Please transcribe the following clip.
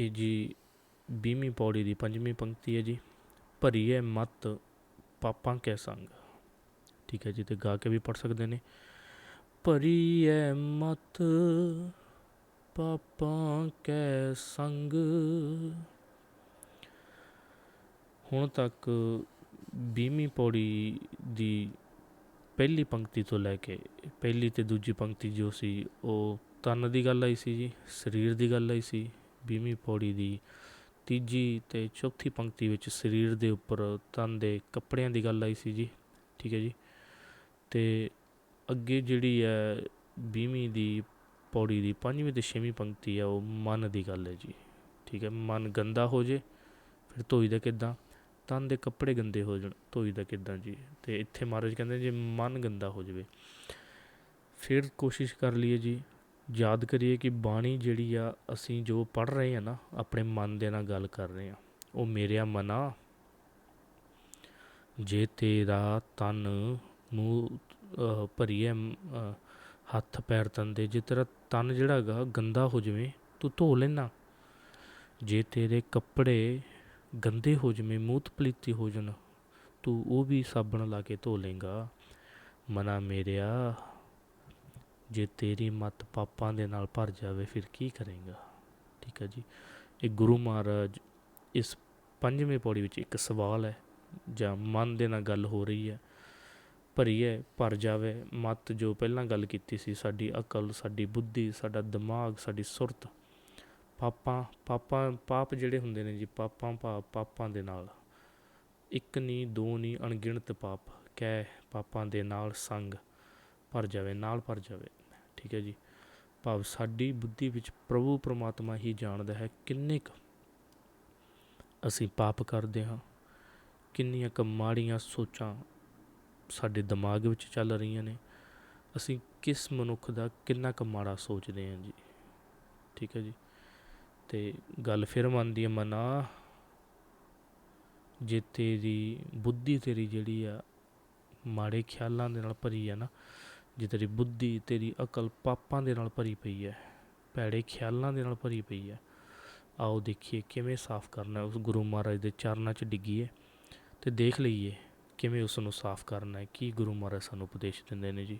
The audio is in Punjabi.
ਇਹ ਜੀ 20ਵੀਂ ਪੌੜੀ ਦੀ ਪੰਜਵੀਂ ਪੰਕਤੀ ਹੈ ਜੀ। ਭਰੀ ਹੈ ਮਤ ਪਾਪਾਂ ਕੈ ਸੰਗ। ਠੀਕ ਹੈ ਜੀ, ਤੇ ਗਾ ਕੇ ਵੀ ਪੜ ਸਕਦੇ ਨੇ। ਭਰੀ ਭਰੀਏ ਮਤ ਪਾਪਾਂ ਕੈ ਸੰਗ। ਹੁਣ ਤੱਕ 20ਵੀਂ ਪੌੜੀ ਦੀ ਪਹਿਲੀ ਪੰਕਤੀ ਤੋਂ ਲੈ ਕੇ ਪਹਿਲੀ ਤੇ ਦੂਜੀ ਪੰਕਤੀ ਜੋ ਸੀ, ਉਹ ਤਨ ਦੀ ਗੱਲ ਆਈ ਸੀ ਜੀ, ਸਰੀਰ ਦੀ ਗੱਲ ਆਈ ਸੀ 20ਵੀਂ ਪੌੜੀ ਦੀ ਤੀਜੀ ਤੇ ਚੌਥੀ ਪੰਕਤੀ ਵਿੱਚ ਸਰੀਰ ਦੇ ਉੱਪਰ ਤਨ ਦੇ ਕੱਪੜਿਆਂ ਦੀ ਗੱਲ ਆਈ ਸੀ ਜੀ, ਠੀਕ ਹੈ ਜੀ। ਤੇ ਅੱਗੇ ਜਿਹੜੀ ਹੈ 20ਵੀਂ ਦੀ ਪੌੜੀ ਦੀ ਪੰਜਵੀਂ ਤੇ ਛੇਵੀਂ ਪੰਕਤੀ ਆ ਉਹ ਮਨ ਦੀ ਗੱਲ ਹੈ ਜੀ, ਠੀਕ ਹੈ। ਮਨ ਗੰਦਾ ਹੋ ਜੇ, ਫਿਰ ਧੋਈ ਦਾ ਕਿੱਦਾਂ? ਤਨ ਦੇ ਕੱਪੜੇ ਗੰਦੇ ਹੋ ਜਾਣ, ਧੋਈ ਦਾ ਕਿੱਦਾਂ ਜੀ? ਤੇ ਇੱਥੇ ਮਹਾਰਾਜ ਕਹਿੰਦੇ ਜੇ ਮਨ ਗੰਦਾ ਹੋ ਜਾਵੇ, ਫਿਰ ਕੋਸ਼ਿਸ਼ ਕਰ ਲਈਏ ਜੀ ਯਾਦ ਕਰੀਏ ਕਿ ਬਾਣੀ ਜਿਹੜੀ ਆ, ਅਸੀਂ ਜੋ ਪੜ੍ਹ ਰਹੇ ਆ ਨਾ, ਆਪਣੇ ਮਨ ਦੇ ਨਾਲ ਗੱਲ ਕਰ ਰਹੇ ਆ, ਉਹ ਮੇਰਿਆ ਮਨਾ। ਜੇ ਤੇਰਾ ਤਨ ਮੂੰਹ ਭਰੀਏ ਹੱਥ ਪੈਰ ਤਨ ਦੇ, ਜੇ ਤੇਰਾ ਤਨ ਜਿਹੜਾ ਹੈਗਾ ਗੰਦਾ ਹੋ ਜਾਵੇ, ਤੂੰ ਧੋ ਲੈਣਾ ਜੇ ਤੇਰੇ ਕੱਪੜੇ ਗੰਦੇ ਹੋ ਜਵੇਂ ਮੂਤ ਪਲੀਤੀ ਹੋ ਜਾਣ, ਤੂੰ ਉਹ ਵੀ ਸਾਬਣ ਲਾ ਕੇ ਧੋ ਲੇਗਾ ਮਨਾ ਮੇਰਿਆ ਜੇ ਤੇਰੀ ਮਤ ਪਾਪਾਂ ਦੇ ਨਾਲ ਭਰ ਜਾਵੇ, ਫਿਰ ਕੀ ਕਰੇਗਾ? ਠੀਕ ਹੈ ਜੀ। ਇਹ ਗੁਰੂ ਮਹਾਰਾਜ ਇਸ ਪੰਜਵੇਂ ਪੌੜੀ ਵਿੱਚ ਇੱਕ ਸਵਾਲ ਹੈ, ਜਾਂ ਮਨ ਦੇ ਨਾਲ ਗੱਲ ਹੋ ਰਹੀ ਹੈ। ਭਰੀਏ, ਭਰ ਜਾਵੇ, ਮਤ ਜੋ ਪਹਿਲਾਂ ਗੱਲ ਕੀਤੀ ਸੀ, ਸਾਡੀ ਅਕਲ, ਸਾਡੀ ਬੁੱਧੀ, ਸਾਡਾ ਦਿਮਾਗ, ਸਾਡੀ ਸੁਰਤ। ਪਾਪਾਂ ਪਾਪਾਂ, ਪਾਪ ਜਿਹੜੇ ਹੁੰਦੇ ਨੇ ਜੀ, ਪਾਪਾਂ ਭਾਵ ਪਾਪਾਂ ਦੇ ਨਾਲ। ਇੱਕ ਨਹੀਂ ਦੋ ਨਹੀਂ ਅਣਗਿਣਤ ਪਾਪ। ਕਹਿ, ਪਾਪਾਂ ਦੇ ਨਾਲ ਸੰਗ। ਭਰ ਜਾਵੇ, ਨਾਲ ਭਰ ਜਾਵੇ। ਠੀਕ ਹੈ ਜੀ। ਭਾਵ ਸਾਡੀ ਬੁੱਧੀ ਵਿੱਚ ਪ੍ਰਭੂ ਪ੍ਰਮਾਤਮਾ ਹੀ ਜਾਣਦਾ ਹੈ ਕਿੰਨੇ ਕੁ ਅਸੀਂ ਪਾਪ ਕਰਦੇ ਹਾਂ, ਕਿੰਨੀਆਂ ਕੁ ਮਾੜੀਆਂ ਸੋਚਾਂ ਸਾਡੇ ਦਿਮਾਗ ਵਿੱਚ ਚੱਲ ਰਹੀਆਂ ਨੇ, ਅਸੀਂ ਕਿਸ ਮਨੁੱਖ ਦਾ ਕਿੰਨਾ ਕੁ ਮਾੜਾ ਸੋਚਦੇ ਹਾਂ ਜੀ। ਠੀਕ ਹੈ ਜੀ। ਤੇ ਗੱਲ ਫਿਰ ਮੰਨਦੀ ਹੈ ਮਨਾ, ਜੇ ਤੇਰੀ ਬੁੱਧੀ ਤੇਰੀ ਜਿਹੜੀ ਆ ਮਾੜੇ ਖਿਆਲਾਂ ਦੇ ਨਾਲ ਭਰੀ ਆ ਨਾ ਜੇ ਤੇਰੀ ਬੁੱਧੀ, ਤੇਰੀ ਅਕਲ ਪਾਪਾਂ ਦੇ ਨਾਲ ਭਰੀ ਪਈ ਹੈ, ਭੈੜੇ ਖਿਆਲਾਂ ਦੇ ਨਾਲ ਭਰੀ ਪਈ ਹੈ, ਆਓ ਦੇਖੀਏ ਕਿਵੇਂ ਸਾਫ਼ ਕਰਨਾ ਉਸ ਗੁਰੂ ਮਹਾਰਾਜ ਦੇ ਚਰਨਾਂ 'ਚ ਡਿੱਗੀਏ ਤੇ ਦੇਖ ਲਈਏ ਕਿਵੇਂ ਉਸ ਨੂੰ ਸਾਫ਼ ਕਰਨਾ ਹੈ। ਕੀ ਗੁਰੂ ਮਹਾਰਾਜ ਸਾਨੂੰ ਉਪਦੇਸ਼ ਦਿੰਦੇ ਨੇ ਜੀ?